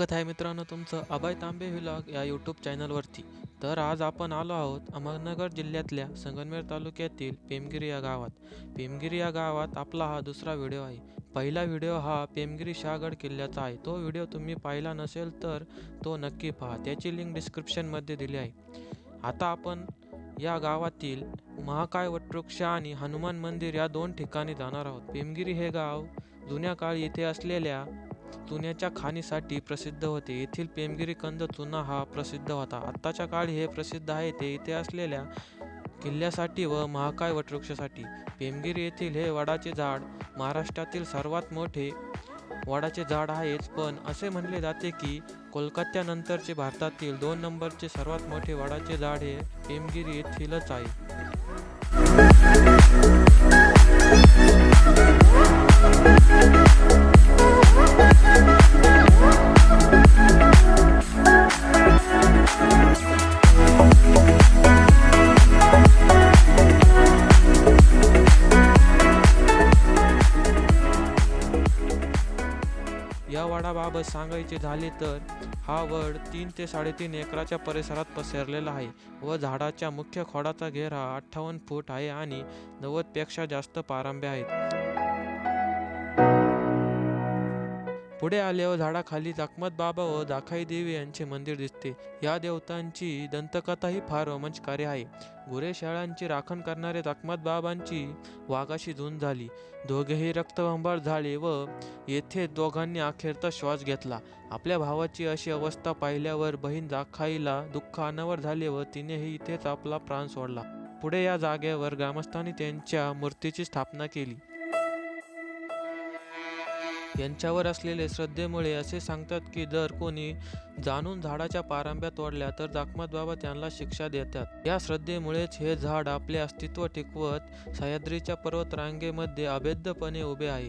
स्वागत आहे मित्रांनो तुमचं अभय तांबे विलाग या यूट्यूब चॅनलवरती. तर आज आपण आलो आहोत अहमदनगर जिल्ह्यातल्या संगमनेर तालुक्यातील पेमगिरी या गावात. पेमगिरी या गावात आपला हा दुसरा व्हिडिओ आहे. पहिला व्हिडिओ हा पेमगिरी शहागड किल्ल्याचा आहे. तो व्हिडिओ तुम्ही पाहिला नसेल तर तो नक्की पहा. त्याची लिंक डिस्क्रिप्शनमध्ये दिली आहे. आता आपण या गावातील महाकाय वटवृक्ष आणि हनुमान मंदिर या दोन ठिकाणी जाणार आहोत. पेमगिरी हे गाव जुन्या काळी येथे असलेल्या चुन्याच्या खाणीसाठी प्रसिद्ध होते. येथील पेमगिरी कंद चुना हा प्रसिद्ध होता. आत्ताच्या काळी हे प्रसिद्ध आहे. ते इथे असलेल्या किल्ल्यासाठी व महाकाय वटवृक्षासाठी. पेमगिरी येथील हे वडाचे झाड महाराष्ट्रातील सर्वात मोठे वडाचे झाड आहेच. पण असे म्हणले जाते की कोलकात्यानंतरचे भारतातील दोन नंबरचे सर्वात मोठे वडाचे झाड हे पेमगिरी येथीलच आहे. वाडाबाबत सांगायचे झाले तर हा वड तीन ते साडेतीन एकराच्या परिसरात पसरलेला आहे व झाडाच्या मुख्य खोडाचा घेर हा अठ्ठावन्न फूट आहे आणि नव्वदपेक्षा जास्त पारंब्या आहेत. पुढे आल्यावर झाडाखाली जाकमत बाबा व दाखाई देवी यांचे मंदिर दिसते. या देवतांची दंतकथाही फार रोमांचकारी आहे. गुरे शाळांची राखण करणारे जाकमत बाबांची वाघाशी झुंज झाली. दोघेही रक्तभंभार झाले व येथे दोघांनी अखेरचा श्वास घेतला. आपल्या भावाची अशी अवस्था पाहिल्यावर बहीण जाखाईला दुःख अनावर झाले व तिनेही इथेच आपला प्राण सोडला. पुढे या जागेवर ग्रामस्थांनी त्यांच्या मूर्तीची स्थापना केली. यांच्यावर असलेले श्रद्धेमुळे असे सांगतात की जर कोणी जाणून झाडाच्या पारंब्या तोडल्या तर जाकमत बाबा त्यांना शिक्षा देतात. या श्रद्धेमुळेच हे झाड आपले अस्तित्व टिकवत सह्याद्रीच्या पर्वतरांगेमध्ये अभेद्यपणे उभे आहे.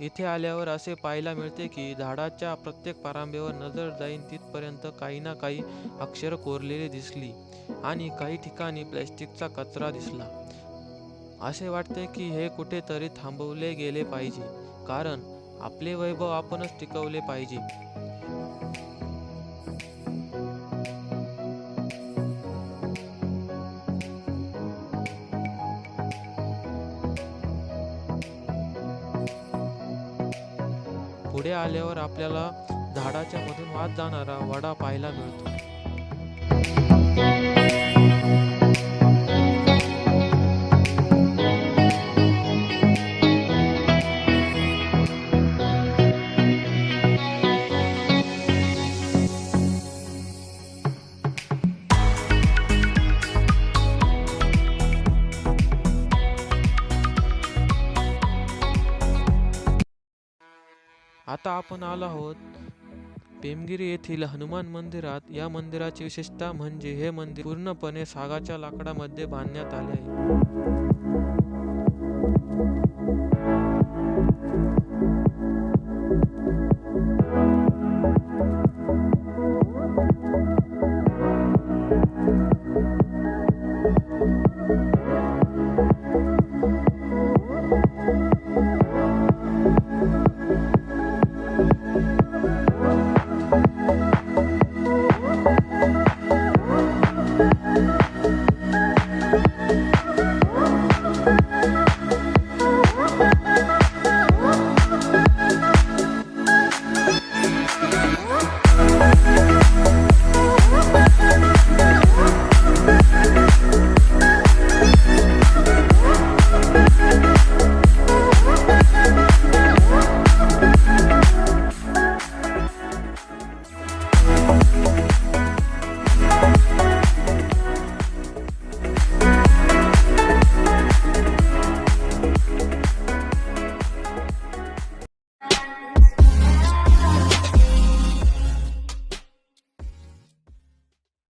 इथे आल्यावर असे पाहायला मिळते की झाडाच्या प्रत्येक पारांब्यावर नजर जाईन तिथपर्यंत काही ना काही अक्षर कोरलेली दिसली आणि काही ठिकाणी प्लॅस्टिकचा कचरा दिसला. असे वाटते की हे कुठेतरी थांबवले गेले पाहिजे. कारण आपले वैभव आपणच टिकवले पाहिजे. पुढे आल्यावर आपल्याला झाडाच्या मधून वाद जाणारा वडा पाहायला मिळतो. आता आपण आलो आहोत पेमगिरी येथील हनुमान मंदिरात. या मंदिराची विशेषता म्हणजे हे मंदिर पूर्णपणे सागाच्या लाकडामध्ये बांधण्यात आले आहे.